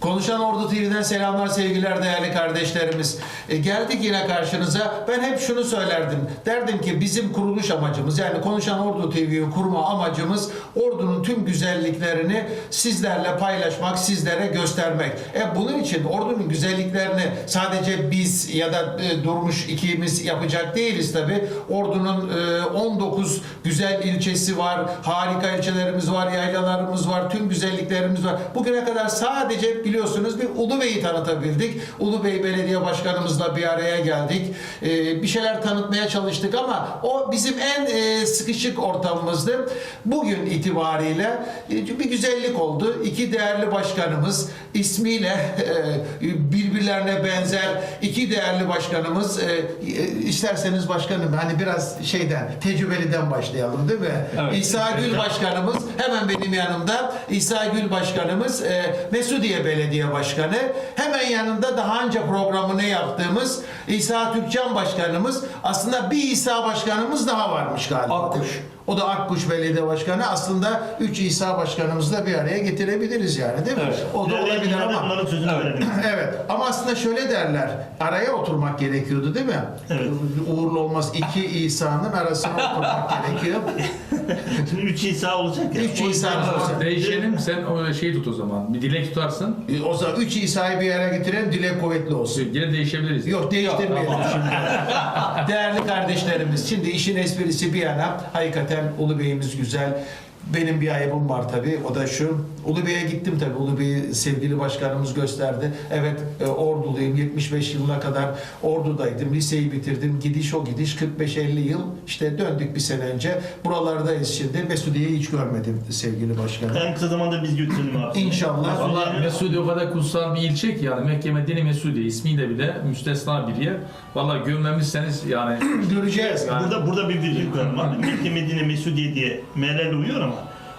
Konuşan Ordu TV'den selamlar sevgiler değerli kardeşlerimiz. E, geldik yine karşınıza. Ben hep şunu söylerdim. Derdim ki bizim kuruluş amacımız yani Konuşan Ordu TV'yi kurma amacımız Ordu'nun tüm güzelliklerini sizlerle paylaşmak, sizlere göstermek. E, bunun için Ordu'nun güzelliklerini sadece biz ya da e, Durmuş ikimiz yapacak değiliz tabi. Ordu'nun e, 19 güzel ilçesi var, harika ilçelerimiz var, yaylalarımız var, tüm güzelliklerimiz var. Bugüne kadar sadece biliyorsunuz bir Ulubey'i tanıtabildik. Ulubey Belediye Başkanımızla bir araya geldik. E, bir şeyler tanıtmaya çalıştık ama o bizim en e, sıkışık ortamımızdı. Bugün itibariyle e, bir güzellik oldu. İki değerli başkanımız ismiyle e, birbirlerine benzer iki değerli başkanımız e, e, isterseniz başkanım hani biraz şeyden tecrübeliden başlayalım değil mi? Evet. İsa Gül başkanımız hemen benim yanımda İsa Gül başkanımız e, Mesudiye Belediye Başkanı hemen yanında daha önce programını yaptığımız İsa Türkcan başkanımız aslında bir İsa başkanımız daha varmış galiba. Akkuş. O da Akkuş Belediye Başkanı. Aslında 3 İsa başkanımızı da bir araya getirebiliriz yani değil mi? Evet. O da olabilir ama. Evet. Evet ama aslında şöyle derler. Araya oturmak gerekiyordu değil mi? Evet. Uğurlu olmaz. iki İsa'nın arasına oturmak gerekiyor. Şimdi 3 İsa olacak ya. Üç O yüzden- İsa olacak. Değişelim sen o şeyi tut o zaman. Bir dilek tutarsın. E, O zaman 3 İsa'yı bir yere getirelim dile kuvvetli olsun. Geri değişebiliriz. Yok değiştirmeyelim Tamam. şimdi. Değerli kardeşlerimiz şimdi işin esprisi bir yana hakikaten Ulu Bey'imiz güzel. Benim bir ayıbım var tabii. O da şu. Ulu Bey'e gittim tabii. Ulu Bey'i sevgili başkanımız gösterdi. Evet e, Orduluyum. 75 yılına kadar Ordu'daydım. Liseyi bitirdim. Gidiş o gidiş 45-50 yıl. İşte döndük bir sene önce. Buralardayız şimdi. Mesudiye'yi hiç görmedim sevgili başkanım. En kısa zamanda biz götürelim abi. İnşallah. Valla Mesudiye o kadar kutsal bir ilçe ki yani Mekke Medine Mesudiye ismiyle bile müstesna bir yer. Valla görmemişseniz yani Göreceğiz. Yani- Burada burada bir virgül koyalım abi. Mekke Medine Mesudiye diye meallerle uyuyor ama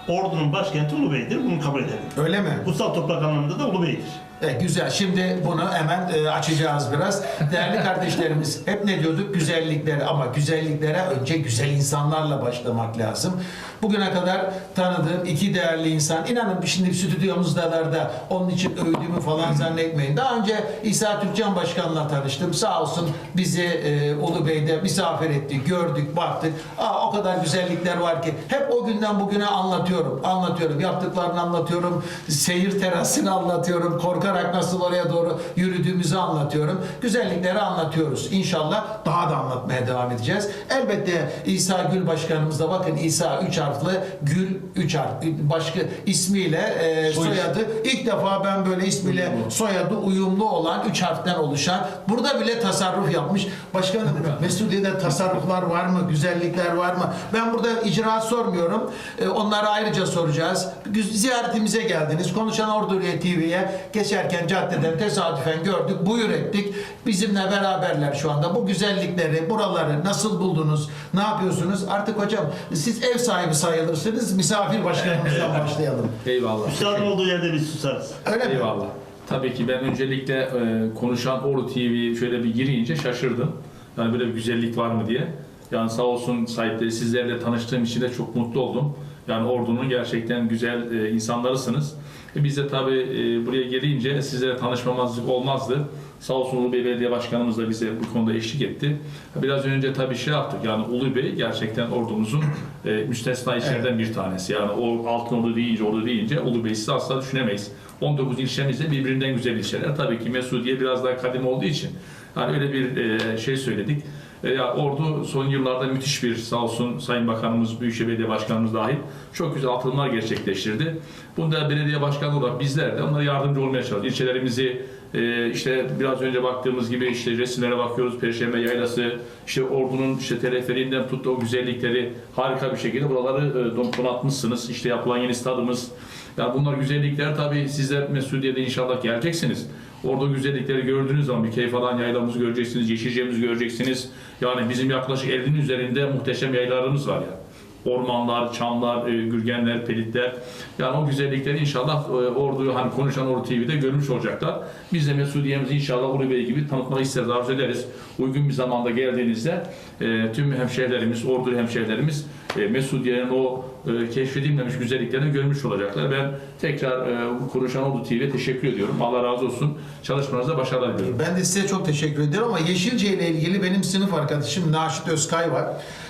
Ordu'nun başkenti Ulubey'dir. Bunu kabul edelim. Öyle mi? Kutsal toprak anlamında da Ulubey'dir. E, güzel. Şimdi bunu hemen e, açacağız biraz. Değerli kardeşlerimiz hep ne diyorduk? Güzellikleri ama güzelliklere önce güzel insanlarla başlamak lazım. Bugüne kadar tanıdığım iki değerli insan. inanın şimdi stüdyomuzdalar da onun için övdüğümü falan zannetmeyin. Daha önce İsa Türkcan Başkan'la tanıştım. Sağ olsun bizi e, Ulu Bey'de misafir etti. Gördük, baktık. Aa, o kadar güzellikler var ki. Hep o günden bugüne anlatıyorum. Anlatıyorum. Yaptıklarını anlatıyorum. Seyir terasını anlatıyorum. Korkarak nasıl oraya doğru yürüdüğümüzü anlatıyorum. Güzellikleri anlatıyoruz. İnşallah daha da anlatmaya devam edeceğiz. Elbette İsa Gül Başkanımız da bakın İsa 3 harfli Gül 3 harf. Başka ismiyle e, Soy- soyadı ilk defa ben böyle ismiyle Uyumlu. soyadı uyumlu olan 3 harften oluşan burada bile tasarruf yapmış. Başkanım Mesudiye'de tasarruflar var mı? Güzellikler var mı? Ben burada icraat sormuyorum. E, onları ayrıca soracağız. Ziyaretimize geldiniz. Konuşan Orduriye TV'ye geçerken caddeden tesadüfen gördük. Buyur ettik. Bizimle beraberler şu anda. Bu güzellikleri, buraları nasıl buldunuz? Ne yapıyorsunuz? Artık hocam siz ev sahibi sayılırsınız. Misafir başkanımızdan başlayalım. eyvallah. Üstadın olduğu yerde biz susarız. Öyle mi? Eyvallah. Tabii ki ben öncelikle e, konuşan Ordu TV şöyle bir girince şaşırdım. Yani böyle bir güzellik var mı diye. Yani sağ olsun sahipleri sizlerle tanıştığım için de çok mutlu oldum. Yani Ordu'nun gerçekten güzel e, insanlarısınız. E, biz de tabii e, buraya gelince sizlere tanışmamazlık olmazdı. Sağ olsun Ulu Bey Belediye Başkanımız da bize bu konuda eşlik etti. Biraz önce tabii şey yaptık yani Ulu Bey gerçekten ordumuzun e, müstesna işlerden bir tanesi. Yani o Altınordu deyince, Ordu deyince Ulu Bey'i siz asla düşünemeyiz. 19 ilçemiz de birbirinden güzel ilçeler. Tabii ki Mesudiye biraz daha kadim olduğu için yani öyle bir e, şey söyledik. E, Ordu son yıllarda müthiş bir sağ olsun Sayın Bakanımız, Büyükşehir Belediye Başkanımız dahil çok güzel atılımlar gerçekleştirdi. Bunda belediye başkanı olarak bizler de onlara yardımcı olmaya çalışıyoruz. İlçelerimizi e, işte biraz önce baktığımız gibi işte resimlere bakıyoruz. Perşembe Yaylası, işte Ordu'nun işte teleferiğinden tut o güzellikleri harika bir şekilde buraları e, don- donatmışsınız. İşte yapılan yeni stadımız. Yani bunlar güzellikler tabii sizler Mesudiye'de inşallah geleceksiniz. Orada güzellikleri gördüğünüz zaman bir keyif alan yaylamızı göreceksiniz, yeşilceğimizi göreceksiniz. Yani bizim yaklaşık 50'nin üzerinde muhteşem yaylalarımız var ya. Ormanlar, çamlar, e, gürgenler, pelitler. Yani o güzellikleri inşallah e, Ordu'yu hani konuşan Ordu TV'de görmüş olacaklar. Biz de Mesudiye'mizi inşallah Ulu Bey gibi tanıtmak isteriz, arzu ederiz. Uygun bir zamanda geldiğinizde e, tüm hemşehrilerimiz, Ordu hemşehrilerimiz e, Mesudiye'nin o e, keşfedilmemiş güzelliklerini görmüş olacaklar. Ben tekrar e, Konuşan Ordu TV'ye teşekkür ediyorum. Allah razı olsun. Çalışmanızda başarılar diliyorum. Ben de size çok teşekkür ederim ama Yeşilce ile ilgili benim sınıf arkadaşım Naşit Özkay var.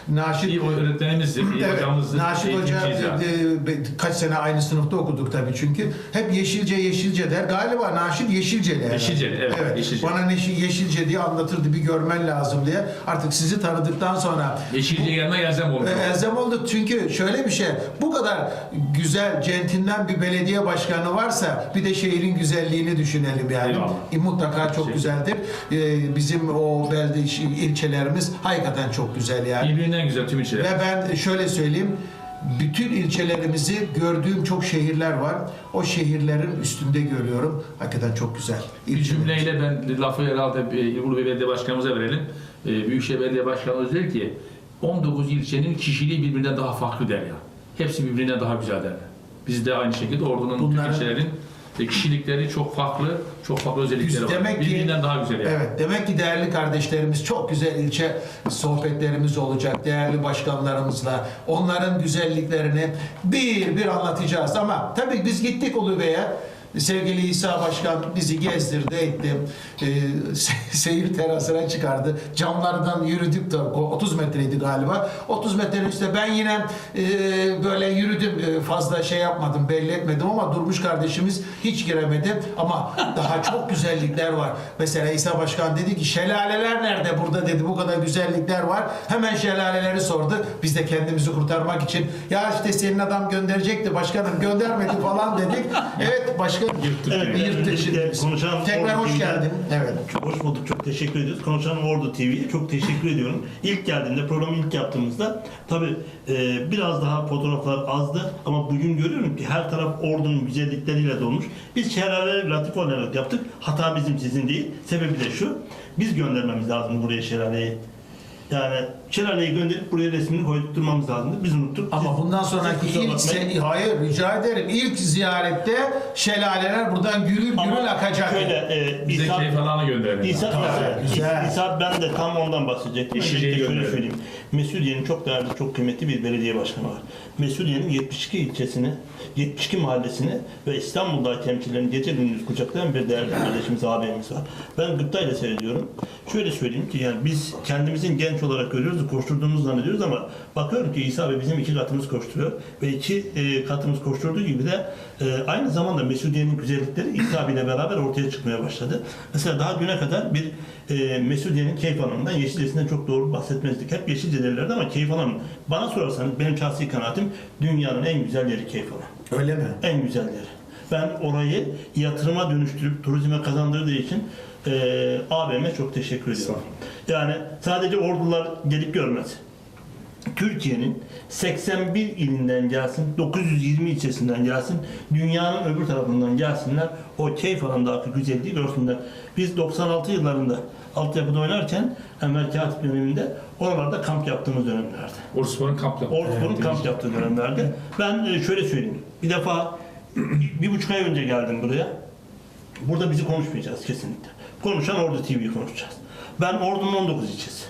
Naşit İyi öğretmenimizdir, iyi Evet, hocamızdır. Naşit Hoca yani. e, kaç sene aynı sınıfta okuduk tabii çünkü. Hep Yeşilce Yeşilce der. Galiba Naşit Yeşilceli. Yeşilceli, evet, Yeşilce. Bana Neşi Yeşilce diye anlatırdı bir görmen lazım diye. Artık sizi tanıdıktan sonra Yeşilce gelme elzem oldu. e, Elzem oldu çünkü şöyle bir şey bu kadar güzel centilmen bir belediye başkanı varsa bir de şehrin güzelliğini düşünelim yani. Eyvallah. E, mutlaka çok Teşekkür. güzeldir. E, bizim o belde ilçelerimiz hakikaten çok güzel yani. Birbirinden güzel tüm ilçeler. Ve ben şöyle söyleyeyim. Bütün ilçelerimizi gördüğüm çok şehirler var. O şehirlerin üstünde görüyorum. Hakikaten çok güzel. Bir cümleyle ben lafı herhalde Ulu Belediye Başkanımıza verelim. E, Büyükşehir Belediye Başkanımız der ki 19 ilçenin kişiliği birbirinden daha farklı der ya. Hepsi birbirinden daha güzel der. Biz de aynı şekilde Ordu'nun Bunların- ilçelerin e, kişilikleri çok farklı, çok farklı özellikleri var. Demek ki- birbirinden daha güzel yani. Evet, demek ki değerli kardeşlerimiz çok güzel ilçe sohbetlerimiz olacak. Değerli başkanlarımızla onların güzelliklerini bir bir anlatacağız. Ama tabii biz gittik Ulubey'e. Sevgili İsa Başkan bizi gezdirdi, etti. Se- seyir terasına çıkardı. Camlardan yürüdük de o 30 metreydi galiba. 30 metrenin üstte ben yine e, böyle yürüdüm. E, fazla şey yapmadım, belli etmedim ama Durmuş kardeşimiz hiç giremedi. Ama daha çok güzellikler var. Mesela İsa Başkan dedi ki şelaleler nerede burada dedi. Bu kadar güzellikler var. Hemen şelaleleri sordu. Biz de kendimizi kurtarmak için ya işte senin adam gönderecekti başkanım göndermedi falan dedik. Evet başkan Evet, yırttık ben şimdi de biz. konuşan Tekrar Ordu hoş TV'den geldin. Evet. Çok hoş bulduk, çok teşekkür ediyoruz. Konuşan Ordu TV'ye çok teşekkür ediyorum. İlk geldiğimde, programı ilk yaptığımızda tabii e, biraz daha fotoğraflar azdı ama bugün görüyorum ki her taraf Ordu'nun güzellikleriyle dolmuş. Biz şelale latif olarak yaptık. Hata bizim sizin değil. Sebebi de şu, biz göndermemiz lazım buraya şelaleyi. Yani şelaleyi gönderip buraya resmini koydurtmamız lazımdı. Biz unuttuk. Ama bundan sonraki siz ilk bakmayın. sen, hayır rica ederim ilk ziyarette şelaleler buradan gürül Ama gürül akacak. Şöyle, e, Bize İsa- keyif alanı gönderin. İsa, Tabii, güzel. İsa ben de tam ondan bahsedecektim. Öncelikle şöyle gönderelim. söyleyeyim. Mesudiye'nin çok değerli, çok kıymetli bir belediye başkanı var. Mesudiye'nin 72 ilçesini, 72 mahallesini ve İstanbul'daki temsilcilerini gece gündüz kucaklayan bir değerli kardeşimiz, abimiz var. Ben gıptayla seyrediyorum. Şöyle söyleyeyim ki yani biz kendimizin genç olarak görüyoruz, koşturduğumuzu zannediyoruz ama bakıyorum ki İsa Bey bizim iki katımız koşturuyor ve iki e, katımız koşturduğu gibi de e, aynı zamanda Mesudiye'nin güzellikleri İsa Bey ile beraber ortaya çıkmaya başladı. Mesela daha düne kadar bir e, Mesudiye'nin keyif alanından, Yeşilce'sinden çok doğru bahsetmezdik. Hep Yeşilce derlerdi ama keyif alanı. Bana sorarsanız benim şahsi kanaatim dünyanın en güzel yeri keyif alanı. Öyle mi? En güzel yeri. Ben orayı yatırıma dönüştürüp turizme kazandırdığı için e, ABM'e çok teşekkür ediyorum. Yani sadece ordular gelip görmez. Türkiye'nin 81 ilinden gelsin, 920 ilçesinden gelsin, dünyanın öbür tarafından gelsinler, o keyif alanındaki güzelliği görsünler. Biz 96 yıllarında altyapıda oynarken, Enver Katip döneminde oralarda kamp yaptığımız dönemlerde. Orspor'un kampı. Ordu'nun kamp yaptığı dönemlerde. Ben e, şöyle söyleyeyim. Bir defa bir buçuk ay önce geldim buraya. Burada bizi konuşmayacağız kesinlikle. Konuşan Ordu TV'yi konuşacağız. Ben Ordu'nun 19 ilçesi.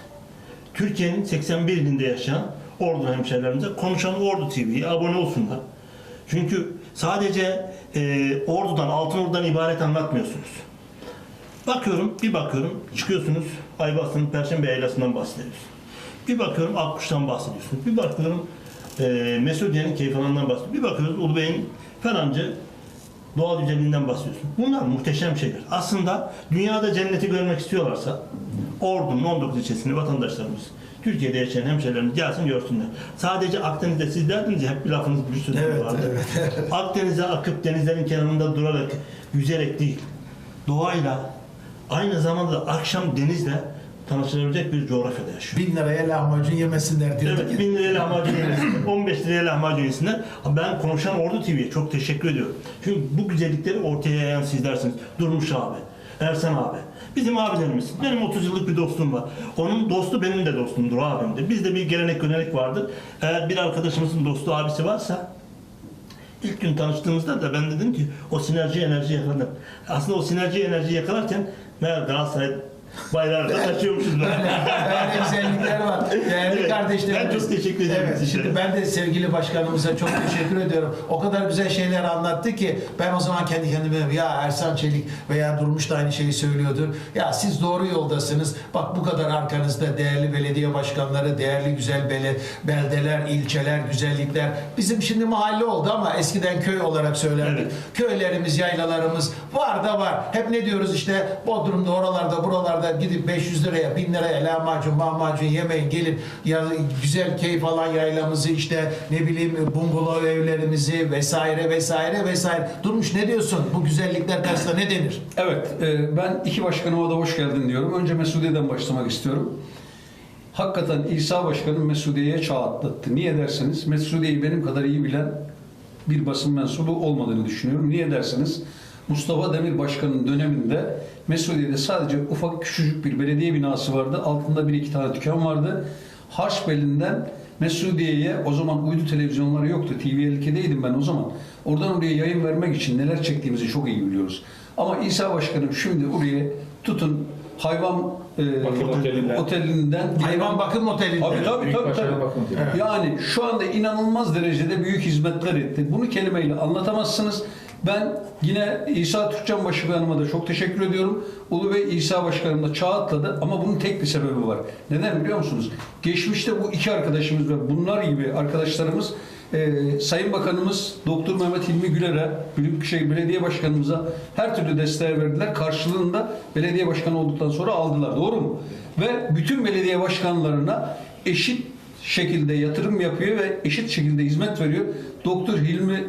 Türkiye'nin 81 ilinde yaşayan Ordu hemşehrilerimize konuşan Ordu TV'ye abone olsunlar. Çünkü sadece e, Ordu'dan, Altınordu'dan ibaret anlatmıyorsunuz. Bakıyorum, bir bakıyorum, çıkıyorsunuz Ayvası'nın Perşembe Yaylası'ndan bahsediyorsunuz. Bir bakıyorum Akkuş'tan bahsediyorsunuz. Bir bakıyorum e, Mesudiye'nin keyif alanından bahsediyorsunuz. Bir bakıyoruz Ulubey'in Fenancı doğal güzelliğinden bahsediyorsunuz. Bunlar muhteşem şeyler. Aslında dünyada cenneti görmek istiyorlarsa Ordu'nun 19 ilçesini vatandaşlarımız Türkiye'de yaşayan hemşehrilerimiz gelsin görsünler. Sadece Akdeniz'de siz derdiniz ya hep bir lafınız bir sözünüz Evet, vardı. Akdeniz'e akıp denizlerin kenarında durarak, yüzerek değil, doğayla aynı zamanda da akşam denizle tanışılabilecek bir coğrafyada yaşıyor. Bin liraya lahmacun yemesinler diyorduk. Evet, 1000 liraya lahmacun yemesinler, 15 liraya lahmacun yesinler. Ben konuşan Ordu TV'ye çok teşekkür ediyorum. Çünkü bu güzellikleri ortaya yayan sizlersiniz. Durmuş abi, Ersan abi. Bizim abilerimiz. Benim 30 yıllık bir dostum var. Onun dostu benim de dostumdur, abimdir. Bizde bir gelenek görenek vardır. Eğer bir arkadaşımızın dostu abisi varsa İlk gün tanıştığımızda da ben dedim ki o sinerji enerji yakaladım. Aslında o sinerji enerji yakalarken meğer Galatasaray Bayrağı da taşıyormuşuz. Böyle güzellikler var. Değerli Evet, kardeşlerimiz. ben çok teşekkür ederim Evet, şimdi ben de sevgili başkanımıza çok teşekkür ediyorum. O kadar güzel şeyler anlattı ki ben o zaman kendi kendime ya Ersan Çelik veya Durmuş da aynı şeyi söylüyordur. Ya siz doğru yoldasınız. Bak bu kadar arkanızda değerli belediye başkanları, değerli güzel bele, beldeler, ilçeler, güzellikler. Bizim şimdi mahalle oldu ama eskiden köy olarak söylerdik. Evet. Köylerimiz, yaylalarımız var da var. Hep ne diyoruz işte Bodrum'da, oralarda, buralarda gidip 500 liraya, 1000 liraya lahmacun, mahmacun yemeyin gelin. Ya güzel keyif alan yaylamızı işte ne bileyim bungalov evlerimizi vesaire vesaire vesaire. Durmuş ne diyorsun? Bu güzellikler karşısında ne denir? Evet, e, ben iki başkanıma da hoş geldin diyorum. Önce Mesudiye'den başlamak istiyorum. Hakikaten İsa Başkan'ın Mesudiye'ye çağ atlattı. Niye derseniz, Mesudiye'yi benim kadar iyi bilen bir basın mensubu olmadığını düşünüyorum. Niye derseniz, Mustafa Demir Başkan'ın döneminde Mesudiye'de sadece ufak küçücük bir belediye binası vardı. Altında bir iki tane dükkan vardı. Harçbeli'nden Mesudiye'ye o zaman uydu televizyonları yoktu. TV 52'deydim ben o zaman. Oradan oraya yayın vermek için neler çektiğimizi çok iyi biliyoruz. Ama İsa Başkanım şimdi oraya tutun hayvan e, Bakım otelinden. otelinden Hayvan bakım otelinde. Tabii tabii Büyük tabii. tabii. bakım. Yani şu anda inanılmaz derecede büyük hizmetler etti. Bunu kelimeyle anlatamazsınız. Ben yine İsa Türkcan Başkanıma da çok teşekkür ediyorum. Ulu Bey İsa Başkanım da ama bunun tek bir sebebi var. Neden biliyor musunuz? Geçmişte bu iki arkadaşımız ve bunlar gibi arkadaşlarımız e, Sayın Bakanımız Doktor Mehmet Hilmi Güler'e, Büyükşehir Belediye Başkanımıza her türlü desteği verdiler. Karşılığında belediye başkanı olduktan sonra aldılar. Doğru mu? Ve bütün belediye başkanlarına eşit şekilde yatırım yapıyor ve eşit şekilde hizmet veriyor. Doktor Hilmi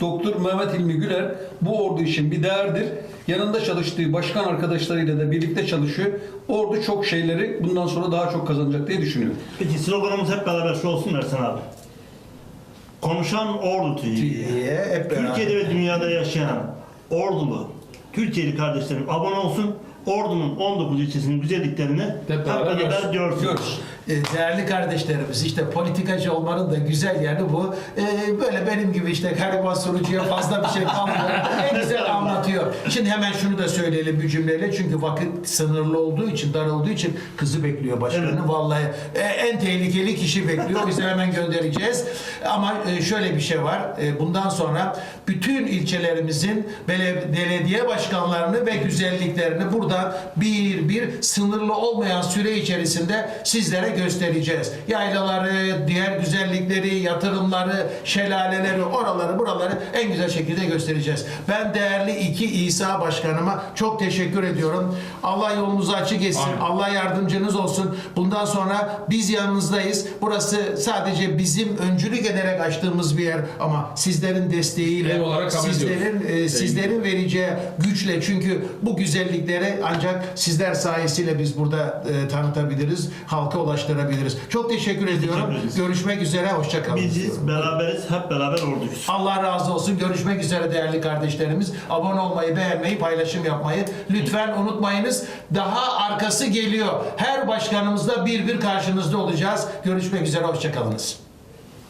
Doktor Mehmet Hilmi Güler bu ordu için bir değerdir. Yanında çalıştığı başkan arkadaşlarıyla da birlikte çalışıyor. Ordu çok şeyleri bundan sonra daha çok kazanacak diye düşünüyorum. Peki sloganımız hep beraber şu olsun Ersan abi. Konuşan Ordu TV. TV'ye. Türkiye'de ve dünyada yaşayan Ordulu, Türkiye'li kardeşlerim abone olsun. Ordu'nun 19 ilçesinin güzelliklerini hep beraber beraber görsün. görsün. E, değerli kardeşlerimiz işte politikacı olmanın da güzel yanı bu. E, böyle benim gibi işte gariban sunucuya fazla bir şey kalmıyor. en güzel anlatıyor. Şimdi hemen şunu da söyleyelim bir cümleyle çünkü vakit sınırlı olduğu için dar olduğu için kızı bekliyor başkanı. Evet. Vallahi e, en tehlikeli kişi bekliyor. Biz hemen göndereceğiz. Ama e, şöyle bir şey var. E, bundan sonra bütün ilçelerimizin bele- belediye başkanlarını ve güzelliklerini buradan bir bir sınırlı olmayan süre içerisinde sizlere göstereceğiz. Yaylaları, diğer güzellikleri, yatırımları, şelaleleri, oraları, buraları en güzel şekilde göstereceğiz. Ben değerli iki İsa Başkanıma çok teşekkür ediyorum. Allah yolunuzu açık etsin. Amin. Allah yardımcınız olsun. Bundan sonra biz yanınızdayız. Burası sadece bizim öncülük ederek açtığımız bir yer ama sizlerin desteğiyle, sizlerin e, sizlerin vereceği güçle çünkü bu güzellikleri ancak sizler sayesinde biz burada e, tanıtabiliriz, halka ulaştırabiliriz. Çok teşekkür ediyorum. ederiz. Görüşmek üzere, hoşça kalın. Biziz, beraberiz, hep beraber orduyuz. Allah razı olsun. Görüşmek üzere değerli kardeşlerimiz. Abone olmayı, beğenmeyi, paylaşım yapmayı lütfen unutmayınız. Daha arkası geliyor. Her başkanımızda bir bir karşınızda olacağız. Görüşmek üzere. Hoşçakalınız.